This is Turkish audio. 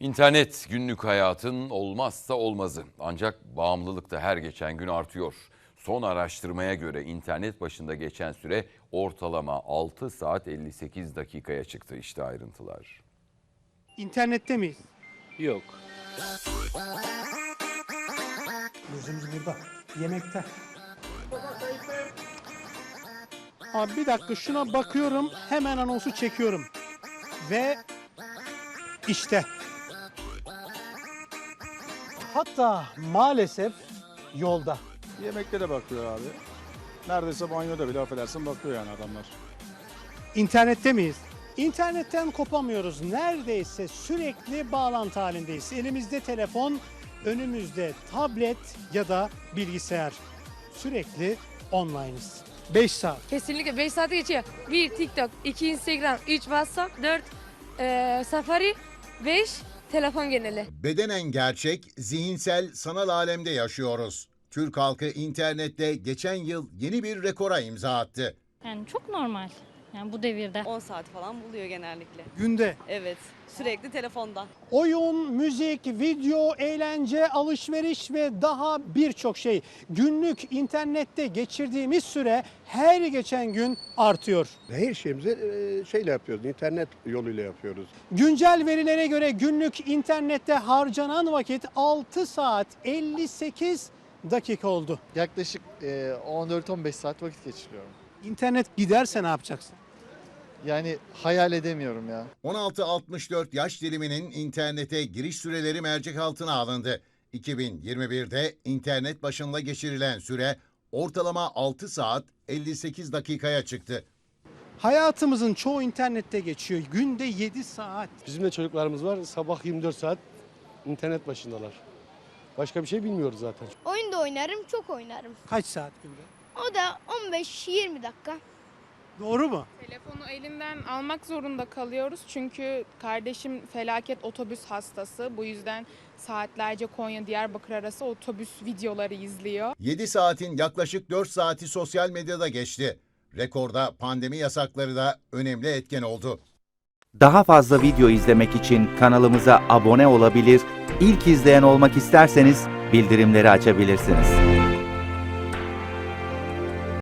İnternet günlük hayatın olmazsa olmazı. Ancak bağımlılık da her geçen gün artıyor. Son araştırmaya göre internet başında geçen süre ortalama 6 saat 58 dakikaya çıktı. İşte ayrıntılar. İnternette miyiz? Yok. Gözümüz burada. Yemekte. Abi bir dakika şuna bakıyorum. Hemen anonsu çekiyorum. Ve işte. Hatta maalesef yolda. Yemekte de bakıyor abi. Neredeyse banyoda bile affedersin bakıyor yani adamlar. İnternette miyiz? İnternetten kopamıyoruz. Neredeyse sürekli bağlantı halindeyiz. Elimizde telefon, önümüzde tablet ya da bilgisayar. Sürekli online'ız. 5 saat. Kesinlikle 5 saate geçiyor. 1 TikTok, 2 Instagram, 3 WhatsApp, 4 eee, Safari, 5 telefon geneli. Bedenen gerçek, zihinsel sanal alemde yaşıyoruz. Türk halkı internette geçen yıl yeni bir rekora imza attı. Yani çok normal. Yani bu devirde. 10 saat falan buluyor genellikle. Günde Evet. Sürekli telefonda. oyun, müzik, video, eğlence, alışveriş ve daha birçok şey. Günlük internette geçirdiğimiz süre her geçen gün artıyor. Her şeyimizi e, şeyle yapıyoruz, internet yoluyla yapıyoruz. Güncel verilere göre günlük internette harcanan vakit 6 saat 58 dakika oldu. Yaklaşık e, 14-15 saat vakit geçiriyorum. İnternet giderse ne yapacaksın? Yani hayal edemiyorum ya. 16-64 yaş diliminin internete giriş süreleri mercek altına alındı. 2021'de internet başında geçirilen süre ortalama 6 saat 58 dakikaya çıktı. Hayatımızın çoğu internette geçiyor. Günde 7 saat. Bizim de çocuklarımız var. Sabah 24 saat internet başındalar. Başka bir şey bilmiyoruz zaten. Oyun da oynarım, çok oynarım. Kaç saat günde? O da 15-20 dakika. Doğru mu? Telefonu elinden almak zorunda kalıyoruz çünkü kardeşim felaket otobüs hastası. Bu yüzden saatlerce Konya Diyarbakır arası otobüs videoları izliyor. 7 saatin yaklaşık 4 saati sosyal medyada geçti. Rekorda pandemi yasakları da önemli etken oldu. Daha fazla video izlemek için kanalımıza abone olabilir, ilk izleyen olmak isterseniz bildirimleri açabilirsiniz.